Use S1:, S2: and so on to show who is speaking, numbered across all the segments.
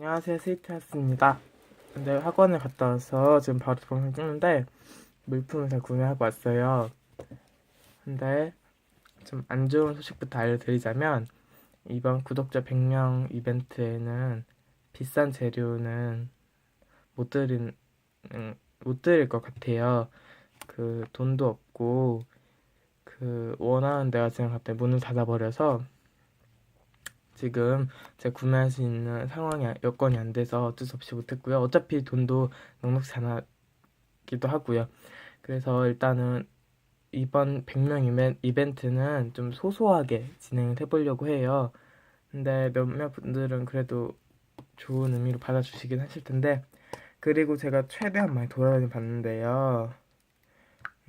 S1: 안녕하세요. 스위트하스입니다. 근데 학원에 갔다 와서 지금 바로 동영상 찍는데 물품을 다 구매하고 왔어요. 근데 좀 안 좋은 소식부터 알려드리자면 이번 구독자 100명 이벤트에는 비싼 재료는 못 드린 음, 못 드릴 것 같아요. 그 돈도 없고 그 원하는 데가 지금 갑자기 문을 닫아버려서 지금 제가 구매할 수 있는 상황이 여건이 안 돼서 어쩔 수 없이 못했고요. 어차피 돈도 넉넉지 않았기도 하고요. 그래서 일단은 이번 100명 이벤- 이벤트는 좀 소소하게 진행을 해보려고 해요. 근데 몇몇 분들은 그래도 좋은 의미로 받아주시긴 하실 텐데 그리고 제가 최대한 많이 돌아다니 봤는데요.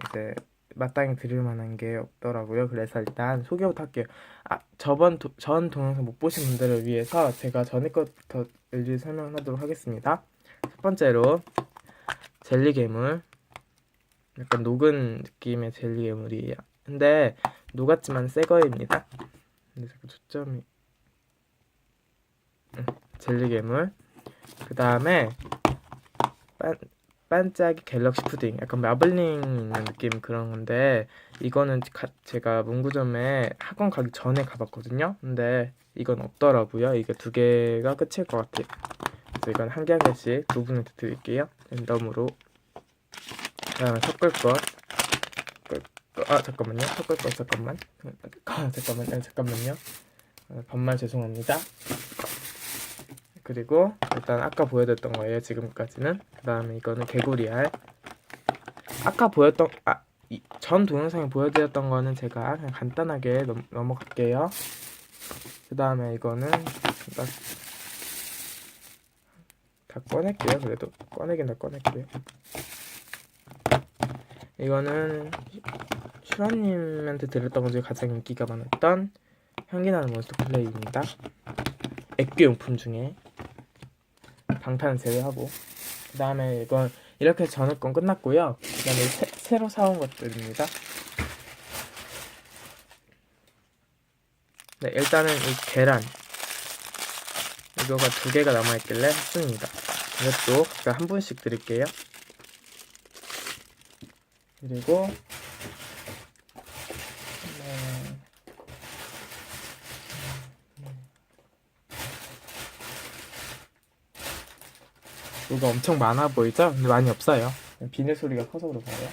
S1: 이제 마땅히 드릴 만한 게 없더라고요. 그래서 일단 소개부터 할게요. 아, 저번 도- 전 동영상 못 보신 분들을 위해서 제가 전에 것부터 일일이 설명을 하도록 하겠습니다. 첫 번째로 젤리 괴물. 약간 녹은 느낌의 젤리 괴물이에요. 근데 녹았지만 새 거입니다. 근데 자꾸 초점이 음, 젤리 괴물. 그 다음에 반, 반짝이 갤럭시 푸딩 약간 마블링 있는 느낌 그런 건데 이거는 가- 제가 문구점에 학원 가기 전에 가봤거든요. 근데 이건 없더라고요. 이게 두 개가 끝일 것 같아요. 그래서 이건 한 개 한 개씩 두 분한테 드릴게요. 랜덤으로. 그 다음에 섞을 것. 아 잠깐만요. 섞을 것 잠깐만. 아 잠깐만요. 잠깐만요. 아, 반말 죄송합니다 그리고 일단 아까 보여드렸던 거예요 지금까지는. 그 다음에 이거는 개구리알. 아까 보였던 아전 동영상에 보여드렸던 거는 제가 그냥 간단하게 넘, 넘어갈게요. 그 다음에 이거는 딱, 다 꺼낼게요 그래도. 꺼내긴 다 꺼낼게요. 이거는 슈아님한테 드렸던 것 중에 가장 인기가 많았던 향기나는 몬스터 플레이입니다. 액괴용품 중에 방탄 제외하고 그 다음에 이건 이렇게 건 끝났고요. 그 다음에 새, 새로 사온 것들입니다. 네 일단은 이 계란. 이거가 두 개가 남아있길래 했습니다. 이것도 각각 한 분씩 드릴게요. 그리고 이거 엄청 많아 보이죠? 근데 많이 없어요. 비닐 소리가 커서 그런가요?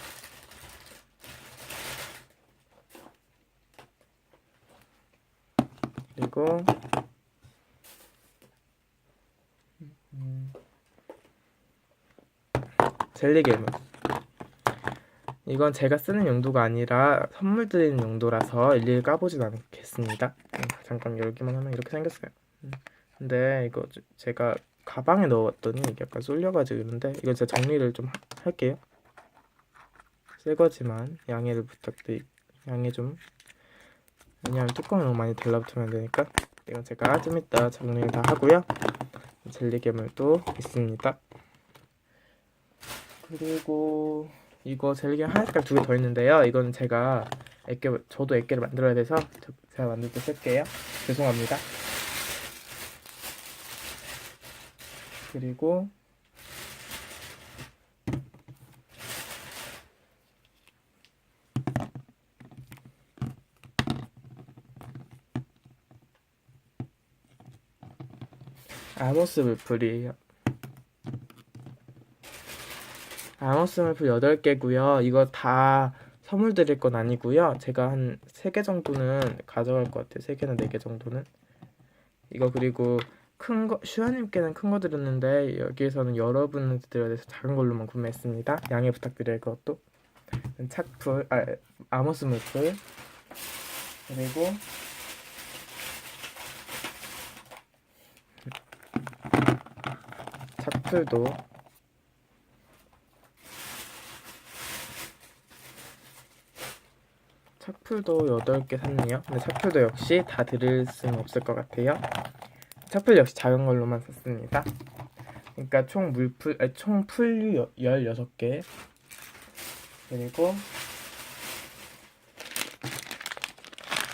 S1: 그리고 음, 젤리 괴물. 이건 제가 쓰는 용도가 아니라 선물 드리는 용도라서 일일이 까보진 않겠습니다. 음, 잠깐 열기만 하면 이렇게 생겼어요. 음, 근데 이거 저- 제가 가방에 이게 약간 쏠려가지고 이런데 이거 제가 정리를 좀 하- 할게요. 새 거지만 양해를 부탁드리 양해 좀 왜냐하면 뚜껑이 너무 많이 달라붙으면 안 되니까 이건 제가 좀 이따 정리를 다 하고요. 젤리 괴물도 있습니다. 그리고 이거 젤리 괴물 하나 색깔 두개 더 있는데요. 이거는 제가 액계 저도 액계를 만들어야 돼서 저- 제가 만들 때 쓸게요. 죄송합니다. 그리고 아모스 물풀이에요. 아모스 물풀 8개고요. 이거 다 선물 드릴 건 아니고요. 제가 한 3개 정도는 가져갈 것 같아요. 3개나 4개 정도는. 이거 그리고 큰 거, 슈아님께는 큰 거 드렸는데 여기에서는 여러분한테 드려야 돼서 작은 걸로만 구매했습니다. 양해 부탁드려요. 그것도 착풀, 아 아모스 물풀 그리고 착풀도 착풀도 8개 샀네요. 근데 착풀도 역시 다 드릴 수는 없을 것 같아요. 착풀 역시 작은 걸로만 샀습니다. 그러니까 총 물풀, 아니, 총 풀류 16개. 그리고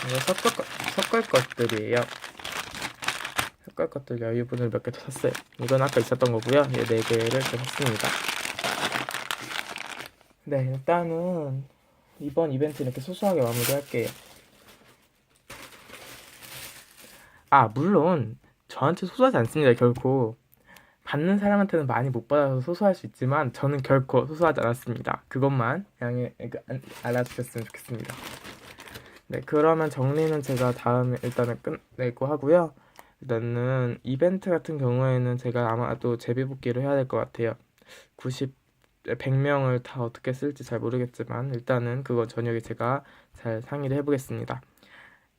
S1: 이거 섞을, 것- 섞을 것들이에요. 색깔 것들 여유분을 몇 개 더 샀어요. 이건 아까 있었던 거고요. 예, 네 개를 더 샀습니다. 네, 일단은 이번 이벤트 이렇게 소소하게 마무리할게요. 아, 물론 저한테 소소하지 않습니다. 결코 받는 사람한테는 많이 못 받아서 소소할 수 있지만 저는 결코 소소하지 않았습니다. 그것만 양해 그, 안- 알아주셨으면 좋겠습니다. 네, 그러면 정리는 제가 다음에 일단은 끝내고 하고요. 일단은 이벤트 같은 경우에는 제가 아마도 제비뽑기를 해야 될 것 같아요. 90, 100명을 다 어떻게 쓸지 잘 모르겠지만 일단은 그건 저녁에 제가 잘 상의를 해보겠습니다.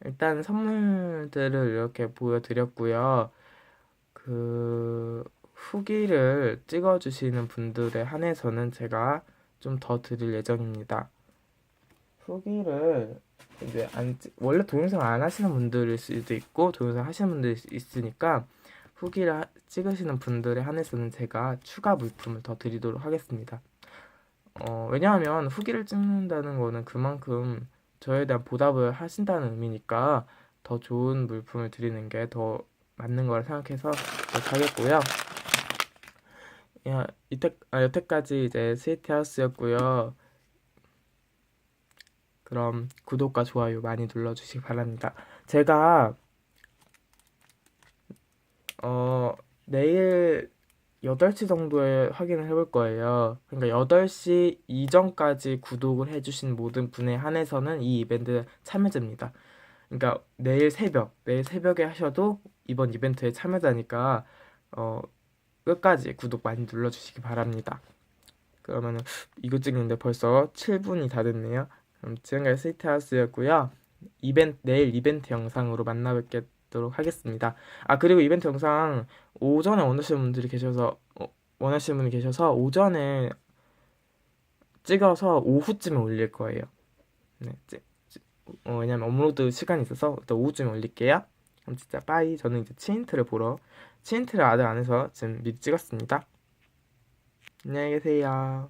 S1: 일단 선물들을 이렇게 보여드렸고요. 그 후기를 찍어주시는 분들에 한해서는 제가 좀 더 드릴 예정입니다. 후기를 이제 안 찍- 원래 동영상 안 하시는 분들일 수도 있고 동영상 하시는 분들이 있으니까 후기를 하- 찍으시는 분들에 한해서는 제가 추가 물품을 더 드리도록 하겠습니다. 어, 왜냐하면 후기를 찍는다는 거는 그만큼 저에 대한 보답을 하신다는 의미니까 더 좋은 물품을 드리는 게 더 맞는 거라 생각해서 하겠고요. 야, 이때, 아, 여태까지 이제 스위트하우스였고요. 그럼 구독과 좋아요 많이 눌러주시기 바랍니다. 제가 어 내일 8시 정도에 확인을 해볼 거예요. 그러니까 8시 이전까지 구독을 해주신 모든 분에 한해서는 이 이벤트 참여자입니다. 그러니까 내일 새벽, 내일 새벽에 하셔도 이번 이벤트에 참여자니까 어 끝까지 구독 많이 눌러주시기 바랍니다. 그러면은 이거 찍는데 벌써 7분이 다 됐네요. 그럼 지금까지 스위트하우스였고요. 이벤트 내일 이벤트 영상으로 만나 뵙 도록 하겠습니다. 아 그리고 이벤트 영상 오전에 원하시는 분들이 계셔서 어, 원하시는 분이 계셔서 오전에 찍어서 오후쯤에 올릴 거예요. 네, 찌, 찌- 어, 왜냐면 업로드 시간이 있어서 일단 오후쯤에 올릴게요. 그럼 진짜 빠이 저는 이제 치인트를 보러 치인트를 아직 안 해서 지금 미리 찍었습니다. 안녕히 계세요.